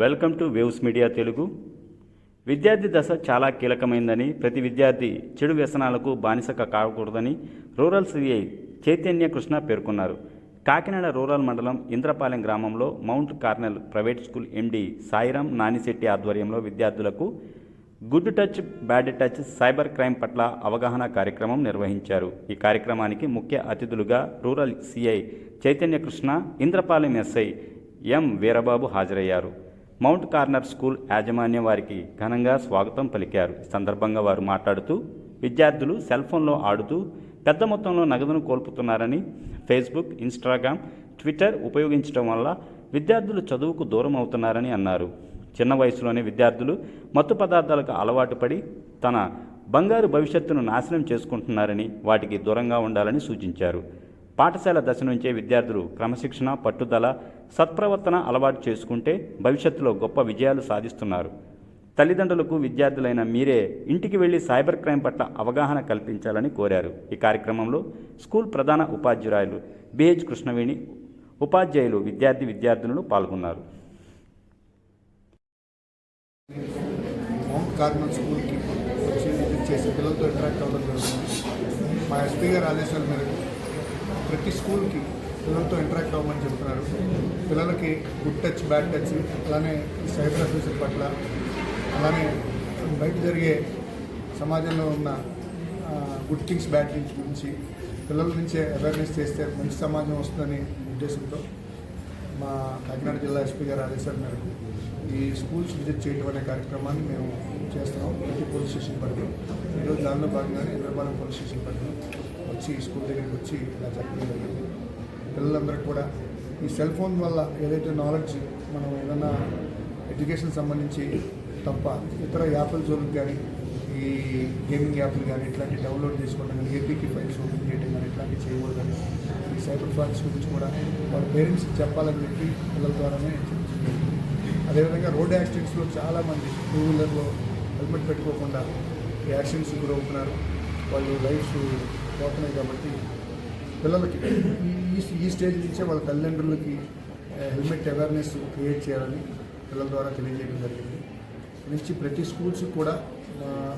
Welcome to waves media Telugu. విద్యార్థి దశ చాలా కీలకమైందని ప్రతి విద్యార్థి చెడు వ్యసనాలకు బానిసక కాకూడదని రూరల్ సిఐ చైతన్య కృష్ణ పేర్కొన్నారు. కాకినాడ రూరల్ మండలం ఇంద్రపాలెం గ్రామంలో mount Carmel private school MD Sairam Nanisetti ఆధ్వర్యంలో విద్యార్థులకు good touch bad touch cyber crime పట్ల అవగాహన కార్యక్రమం నిర్వహించారు. ఈ కార్యక్రమానికి ముఖ్య అతిథులుగా rural CI Chaitanya Krishna Indrapalem SI M Veerababu హాజరయ్యారు. మౌంట్ కార్నర్ స్కూల్ యాజమాన్యం వారికి ఘనంగా స్వాగతం పలికారు. ఈ సందర్భంగా వారు మాట్లాడుతూ విద్యార్థులు సెల్ ఫోన్లో ఆడుతూ పెద్ద మొత్తంలో నగదును కోల్పోతున్నారని ఫేస్బుక్ ఇన్స్టాగ్రామ్ ట్విట్టర్ ఉపయోగించడం వల్ల విద్యార్థులు చదువుకు దూరం అవుతున్నారని అన్నారు. చిన్న వయసులోనే విద్యార్థులు మత్తు పదార్థాలకు అలవాటు పడి తన బంగారు భవిష్యత్తును నాశనం చేసుకుంటున్నారని వాటికి దూరంగా ఉండాలని సూచించారు. పాఠశాల దశ నుంచే విద్యార్థులు క్రమశిక్షణ పట్టుదల సత్ప్రవర్తన అలవాటు చేసుకుంటే భవిష్యత్తులో గొప్ప విజయాలు సాధిస్తున్నారు. తల్లిదండ్రులకు విద్యార్థులైన మీరే ఇంటికి వెళ్ళి సైబర్ క్రైమ్ పట్ల అవగాహన కల్పించాలని కోరారు. ఈ కార్యక్రమంలో స్కూల్ ప్రధాన ఉపాధ్యాయులు బిహెచ్ కృష్ణవేణి ఉపాధ్యాయులు విద్యార్థి విద్యార్థులను పాల్గొన్నారు. స్కూల్కి వచ్చి చేసి పిల్లలతో ఇంటరాక్ట్ అవ్వడం జరుగుతుంది. మా ఎస్పీ గారు ఆదేశాల మేరకు ప్రతి స్కూల్కి పిల్లలతో ఇంటరాక్ట్ అవ్వమని చెప్తున్నారు. పిల్లలకి గుడ్ టచ్ బ్యాడ్ టచ్ అలానే సైబర్ అఫీసర్ పట్ల అలానే బయట జరిగే సమాజంలో ఉన్న గుడ్ థింగ్స్ బ్యాడ్ థింగ్స్ గురించి పిల్లల నుంచే అవేర్నెస్ చేస్తే మంచి సమాజం వస్తుందని ఉద్దేశంతో మా కాకినాడ జిల్లా ఎస్పీ గారు ఆదేశాల మేరకు ఈ స్కూల్స్ విజిట్ చేయడం అనే కార్యక్రమాన్ని మేము చేస్తున్నాం. ప్రతి పోలీస్ స్టేషన్ పరిధిలో. ఈరోజు దానిలో భాగంగానే ఇంద్రపాలెం పోలీస్ స్టేషన్ పరిధిలో. వచ్చి స్కూల్ దగ్గరికి వచ్చి ఇలా చెప్పడం జరిగింది. పిల్లలందరికీ కూడా ఈ సెల్ ఫోన్ వల్ల ఏదైతే నాలెడ్జ్ మనం ఏదైనా ఎడ్యుకేషన్ సంబంధించి తప్ప ఇతర యాప్ల జోలికి కానీ ఈ గేమింగ్ యాప్లు కానీ ఇట్లాంటివి డౌన్లోడ్ చేసుకోవడం కానీ ఏపీకి ఫైల్స్ ఓపెన్ చేయడం కానీ ఇట్లాంటివి చేయకూడదని ఈ సైబర్ ఫ్రాడ్స్ గురించి కూడా వాళ్ళ పేరెంట్స్కి చెప్పాలని చెప్పి పిల్లల ద్వారానే అదేవిధంగా రోడ్ యాక్సిడెంట్స్లో చాలామంది టూ వీలర్లో హెల్మెట్ పెట్టుకోకుండా ఈ యాక్సిడెంట్స్ గురవుతున్నారు. వాళ్ళు లైఫ్ పోతున్నాయి కాబట్టి పిల్లలకి ఈ ఈ స్టేజ్ నుంచే వాళ్ళ తల్లిదండ్రులకి హెల్మెట్ అవేర్నెస్ క్రియేట్ చేయాలని పిల్లల ద్వారా తెలియజేయడం జరిగింది. నుంచి ప్రతి స్కూల్స్ కూడా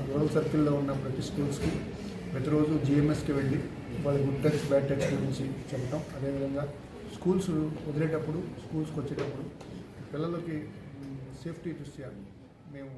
రూరల్ సర్కిల్లో ఉన్న ప్రతి స్కూల్స్కి ప్రతిరోజు జిఎంఎస్కి వెళ్ళి వాళ్ళ గుడ్ టచ్ బ్యాడ్ టచ్ గురించి చెప్పడం అదేవిధంగా స్కూల్స్ వదిలేటప్పుడు స్కూల్స్కి వచ్చేటప్పుడు పిల్లలకి సేఫ్టీ దృష్ట్యా మేము